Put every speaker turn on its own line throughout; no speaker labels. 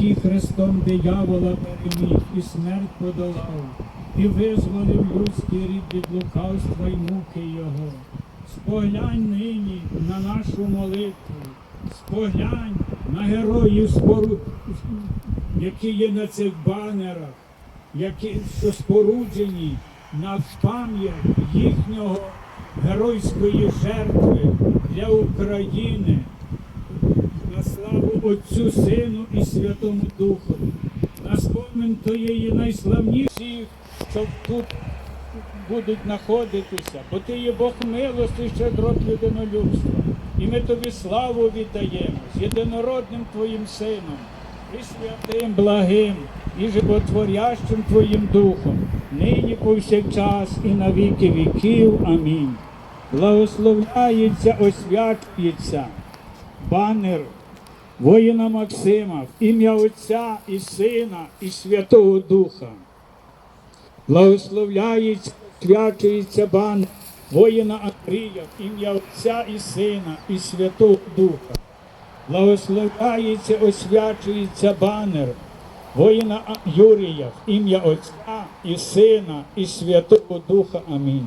який Христом диявола переміг і смерть подолав, і визволив людський рід від лукавства й муки його. Споглянь нині на нашу молитву, споглянь на героїв спору, які є на цих банерах, які споруджені на пам'ять їхнього геройської жертви для України, славу Отцю Сину і Святому Духу, на спомин тієї найславніших, що тут будуть знаходитися, бо ти є Бог милости, щедрот людинолюбства. І ми тобі славу віддаємо з єдинородним Твоїм Сином, і святим, благим, і животворящим Твоїм Духом, нині повсякчас і на віки віків. Амінь. Благословляється, освячується банер воїна Максима в ім'я Отця і Сина, і Святого Духа. Благословляється, свячується банер воїна Андрія в ім'я Отця і Сина, і Святого Духа. Благословляється, освячується банер воїна Юрія в ім'я Отця і Сина, і Святого Духа. Амінь.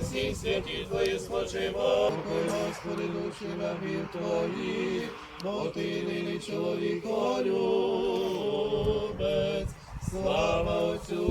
всі святі твої спочива. Господи, душі рабів твоїх, бо ти нині чоловіко любець, слава Отцю.